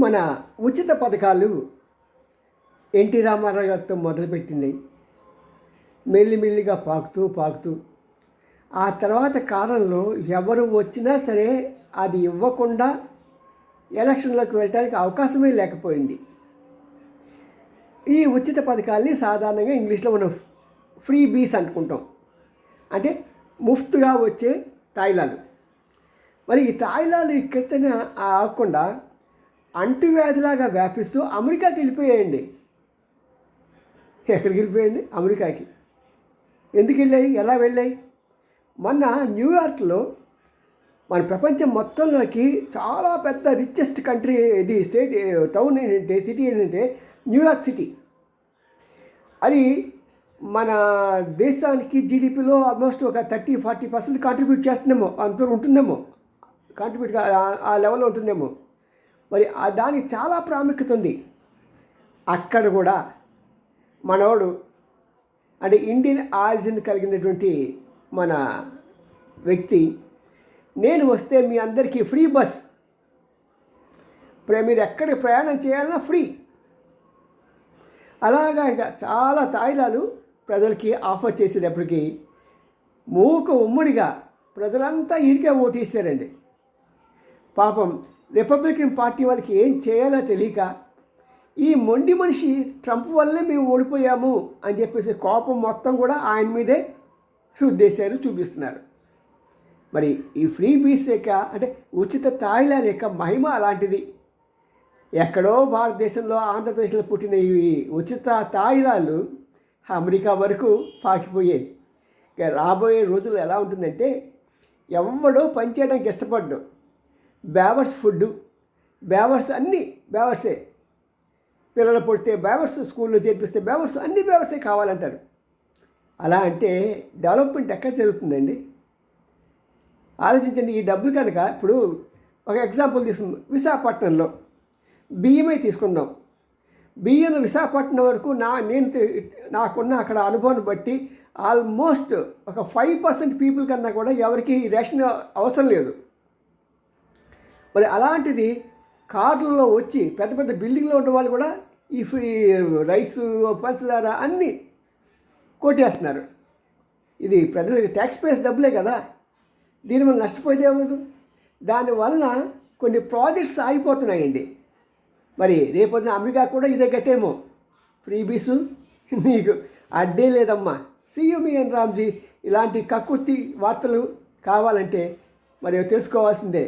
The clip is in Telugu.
మన ఉచిత పథకాలు ఎన్టీ రామారావు గారితో మొదలుపెట్టింది. మెల్లిమెల్లిగా పాకుతూ పాకుతూ. ఆ తర్వాత కాలంలో ఎవరు వచ్చినా సరే అది ఇవ్వకుండా ఎలక్షన్లోకి వెళ్ళడానికి అవకాశమే లేకపోయింది. ఈ ఉచిత పథకాల్ని సాధారణంగా ఇంగ్లీష్లో మనం ఫ్రీ బీస్ అనుకుంటాం. అంటే ముఫ్తుగా వచ్చే తాయిలాలు. మరి ఈ తాయిలాలు ఇక్కడితేనే ఆగకుండా అంటువ్యాధిలాగా వ్యాపిస్తూ అమెరికాకి వెళ్ళిపోయాయండి. ఎక్కడికి వెళ్ళిపోయాయండి? అమెరికాకి. ఎందుకు వెళ్ళాయి? ఎలా వెళ్ళాయి? మొన్న న్యూయార్క్లో మన ప్రపంచం మొత్తంలోకి చాలా పెద్ద రిచెస్ట్ కంట్రీ ఇది స్టేట్ టౌన్ ఏంటంటే సిటీ ఏంటంటే న్యూయార్క్ సిటీ అది మన దేశానికి జీడిపిలో ఆల్మోస్ట్ ఒక థర్టీ ఫార్టీ పర్సెంట్ కాంట్రిబ్యూట్ చేస్తుందేమో అంత ఉంటుందేమో కాంట్రిబ్యూట్ ఆ లెవెల్లో ఉంటుందేమో. మరి దానికి చాలా ప్రాముఖ్యత ఉంది. అక్కడ కూడా మనవాడు అంటే ఇండియన్ ఆరిజిన్ కలిగినటువంటి మన వ్యక్తి నేను వస్తే మీ అందరికీ ఫ్రీ బస్. ఇప్పుడు మీరు ఎక్కడికి ప్రయాణం చేయాలన్నా ఫ్రీ. అలాగా ఇంకా చాలా తాయిలాలు ప్రజలకి ఆఫర్ చేసేటప్పటికి మూక ఉమ్మడిగా ప్రజలంతా ఇరికే ఓటేసారండి. పాపం రిపబ్లికన్ పార్టీ వాళ్ళకి ఏం చేయాలో తెలియక ఈ మొండి మనిషి ట్రంప్ వల్లే మేము ఓడిపోయాము అని చెప్పేసి కోపం మొత్తం కూడా ఆయన మీదే ఉద్దేశాలు చూపిస్తున్నారు. మరి ఈ ఫ్రీ బీస్ యొక్క అంటే ఉచిత తాయిలాల యొక్క మహిమ అలాంటిది. ఎక్కడో భారతదేశంలో ఆంధ్రప్రదేశ్లో పుట్టిన ఈ ఉచిత తాయిలాలు అమెరికా వరకు పాకిపోయాయి. ఇక రాబోయే రోజులు ఎలా ఉంటుందంటే ఎవడో పనిచేయడానికి ఇష్టపడ్డు. బ్యావర్స్ ఫుడ్ బ్యావర్స్ అన్నీ బ్యావర్సే పిల్లలు పుడితే బ్యావర్స్ స్కూల్లో చేర్పిస్తే బ్యావర్స్ అన్ని బ్యావర్సే కావాలంటారు. అలా అంటే డెవలప్మెంట్ ఎక్కడ జరుగుతుందండి? ఆలోచించండి ఈ డబ్బులు కనుక ఇప్పుడు ఒక ఎగ్జాంపుల్ తీసుకుందాం. విశాఖపట్నంలో బియ్యమే తీసుకుందాం. బియ్యం విశాఖపట్నం వరకు నా నేను నాకున్న అక్కడ అనుభవం బట్టి ఆల్మోస్ట్ ఒక ఫైవ్ పర్సెంట్ పీపుల్ కన్నా కూడా ఎవరికి రేషన్ అవసరం లేదు. మరి అలాంటిది కార్లలో వచ్చి పెద్ద పెద్ద బిల్డింగ్లో ఉన్న వాళ్ళు కూడా ఈ రైస్ రైసు పంచదార అన్నీ కొట్టేస్తున్నారు. ఇది ప్రజలకి ట్యాక్స్ పేస్ డబ్బులే కదా. దీనివల్ల నష్టపోయేది ఎవరు దానివల్ల కొన్ని ప్రాజెక్ట్స్ ఆగిపోతున్నాయండి. మరి రేపొద్దున అమెరికా కూడా ఇదే గతేమో ఫ్రీ బీసు నీకు అడ్డే లేదమ్మా. సియుమిఎన్ రామ్జీ ఇలాంటి కక్కుర్తి వార్తలు కావాలంటే మరి తెలుసుకోవాల్సిందే.